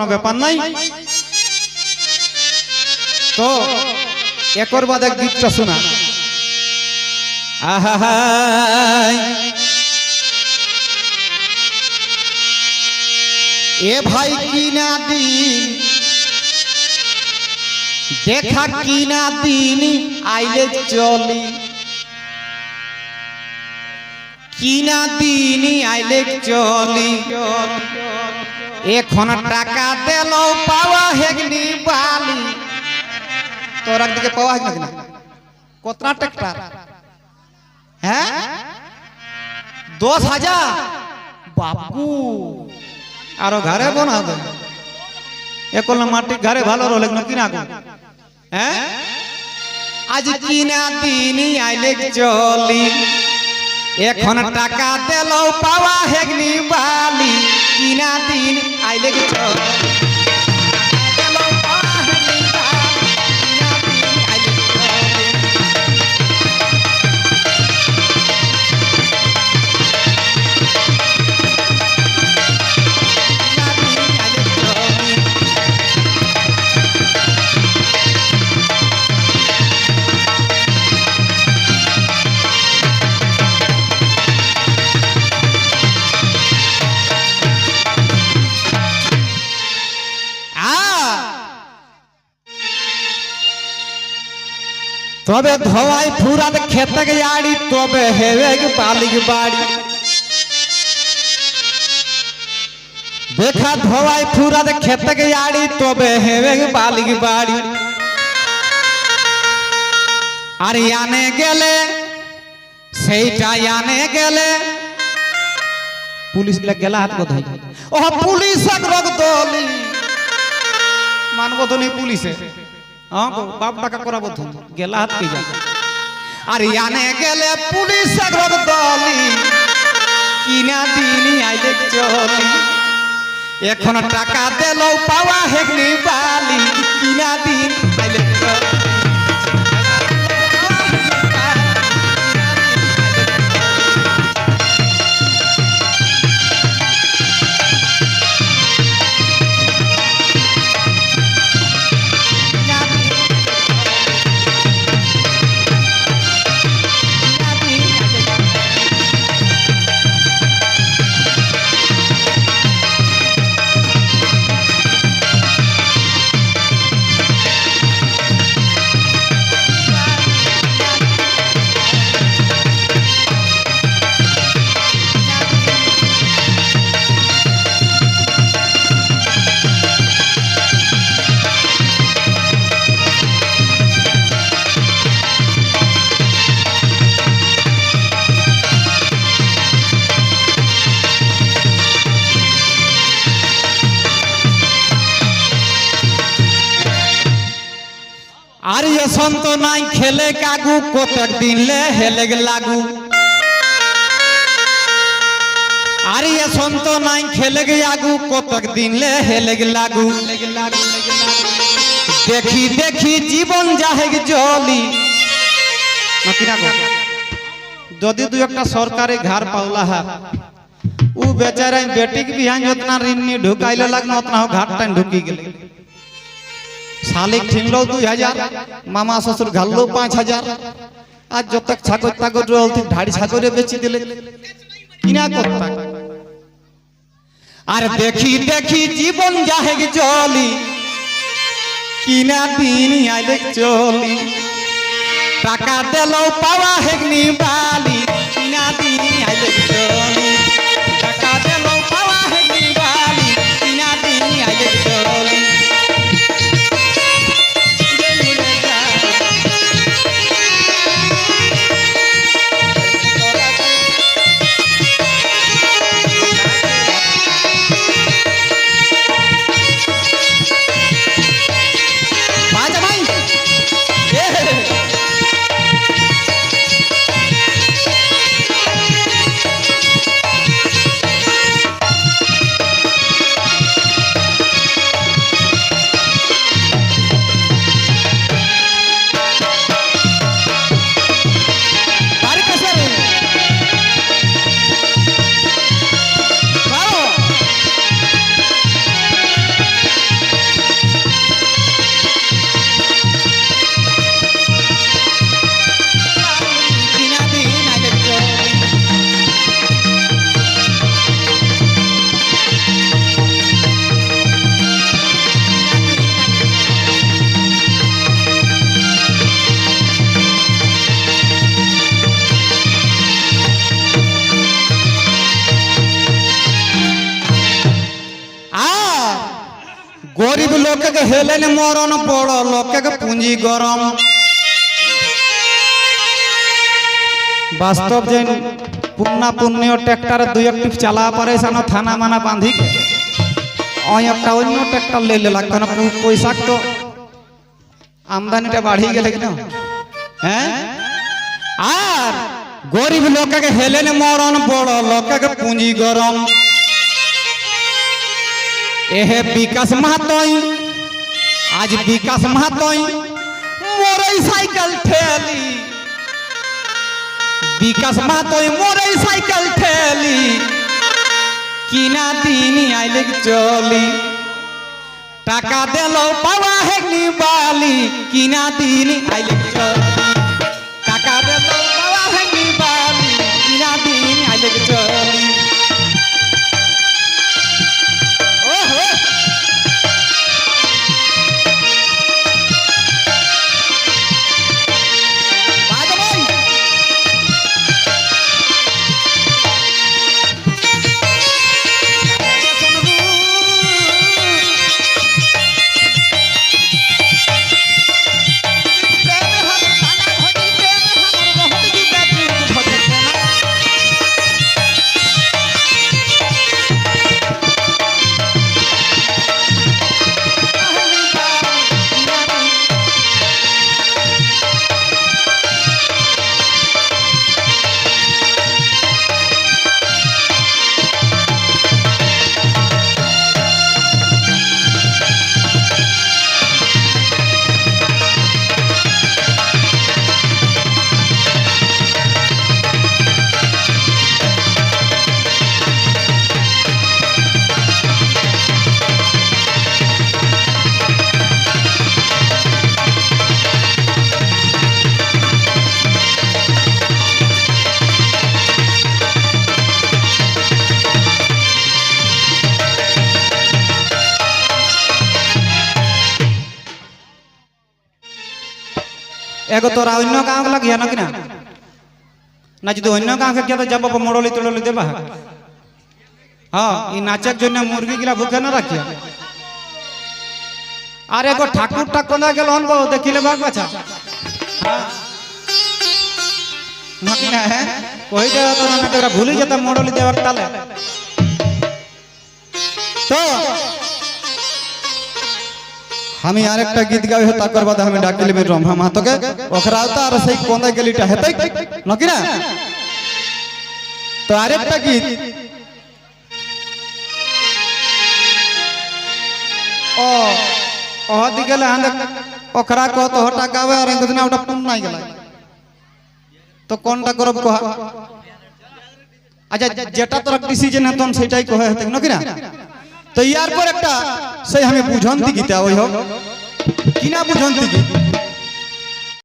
কোনো ব্যাপার নাই তো একর বাদ এক গীতটা শোনা। এ ভাই কিনা দিন দেখা কিনা দিন আইলে চলি কিনা দিন আইলে চলি এখন টাকা দিল পাওয়া হেগনি বালি। তোর একদিকে পাওয়া হেগনি না? কতটা ট্রাক্টর? হ্যাঁ? দশ হাজার? বাপু। আরও ঘরে বানাবে। একলা মাটি ঘরে ভালো রলে কিনা গো। হ্যাঁ? আজ কিনা দিন আইলে চলি এখন টাকা দিল পাওয়া হেগনি বালি। কিনা দিন আইলে চলি তবে ধোয়াই ফুরাত খেতে গাড়ি তবে হেবে বালিক বাড়ি। দেখা ধোয়াই ফুরাত খেতে গাড়ি তবে হেবে বালিক বাড়ি। আর ইয়ানে গেলে সেইটা ইয়ানে গেলে। পুলিশগুলা গেলা হাত কোথায় ও পুলিশ রোগ দলি। মানবো নেই পুলিশে। গো, বাপ টাকা করাবো তো গেলা হাত কি যা আর ইয়ানে গেলে পুলিশ দলি। কিনা দিনই আইলে চলি এখন টাকা দিল পাওয়া হেগনি বালি। কিনা দিন আইলে আর সন্ত নাই খেলে কাগু, কতক দিনলে হেলে লাগু। আর সন্ত নাই খেলে আগু, কতক দিনলে হেলে লাগু। দেখি দেখি জীবন যাহেগ জলি? যদি দু একটা সরকারি ঘর পাওলা হা ও বেচারা বেটিক বিহান যতনা ঋণ ঢুকাইলে লাগনা উतना ঘাট টাইম ঢুকি গেলে। শালিক ঠিনলো দুই হাজার, মামা শ্বশুর ঘাললো পাঁচ হাজার। আর যত ছাগর তাগর রলতি ধাড়ি ছাগরে বেচি দিলে, কিনা করতা? আর দেখি দেখি জীবন যাহেগ চলি, কিনা দিন আইলে চলি। টাকা দিলেও পাওয়া হেগনি বালি। লোককে হেলেন মরণ বড় লোককে পুঁজি গরম। বাস্তব যে পুণ্যা পুণ্য ট্র্যাক্টর দুই একটি চালা পারে সানো থানা মানা বাঁধি ওই একটা অন্য ট্র্যাক্টর লেলে লাগতো পয়সা তো আমদানিটা বাড়িয়ে গেলে কিনা। হ্যাঁ? আর গরিব লোককে হেলেন মরণ বড় লোককে পুঁজি গরম। এহে বিকাশ মাহাতই আজ বিকাশ মাহাতই মোরই সাইকেল ঠেলি। বিকাশ মাহাতই মোরই সাইকেল ঠেলি। কিনা দিন আইলে চলি। টাকা দিল পাওয়া হেগনি বালি, কিনা দিন আইলে চলি। এগো তোরা অন্য গাঁও লাগিয়া নাকি না না যদি অন্য গাঁকে গিয়ে তো যাব মোড়লি তোড়লি দেবা। হ্যাঁ এই নাচের জন্য মুরগি গিলা ভুকে না রাখিয়া। আর এগো ঠাকুরটা কোনা গেল অনগো দেখিলে বাঘ বাছা। হ্যাঁ কই দেওয়া তো না, তোরা ভুলে যেতাম মোড়লি দেওয়ার তালে। তো আমি আরেকটা গীত গাই হে তাকর বাদে আমি ডাকিলি মে রম্ভা মাতকে ওখরা তো আর সেই কোন্দা গেলিটা হেতাই নকি না তো আরেকটা গীত ও ও দিগেলে হাঁদে ওখরা কো তো হটা গাবে আর ইন্দু না ওটা পুন নাই গেলা তো কোনটা করব কহা আচ্ছা যেটা তোর ডিসিশন হতন সেটাই কহে হেতে নকি না তো ইয়ার পর একটা সেই আমি বুঝন্তি গীতা ওই হোক। কিনা বুঝন্তি গীত?